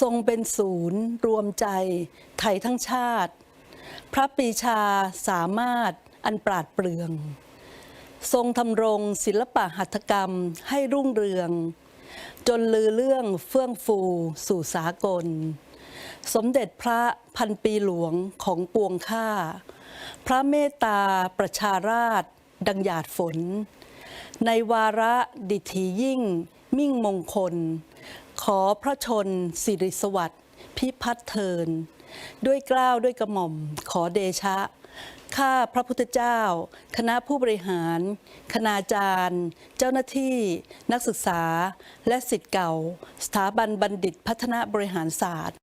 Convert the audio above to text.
ทรงเป็นศูนย์ รวมใจ ไทยทั้งชาติ พระปีชาสามารถอันปราดเปรื่อง ทรงทำรงศิลปะหัตถกรรมให้รุ่งเรือง จนลือเรื่องเฟื่องฟูสู่สากล สมเด็จพระพันปีหลวงของปวงข้า พระเมตตาประชาราช ดังหยาดฝน ในวาระดิถียิ่ง มิ่งมงคล ขอพระชนสิริสวัสดิ์พิพัฒน์เทิน ด้วยเกล้าวด้วยกระหม่อม ขอเดชะ ข้าพระพุทธเจ้า คณะผู้บริหาร คณาจารย์ เจ้าหน้าที่ นักศึกษา และสิทธิ์เก่า สถาบันบัณฑิตพัฒนาบริหารศาสตร์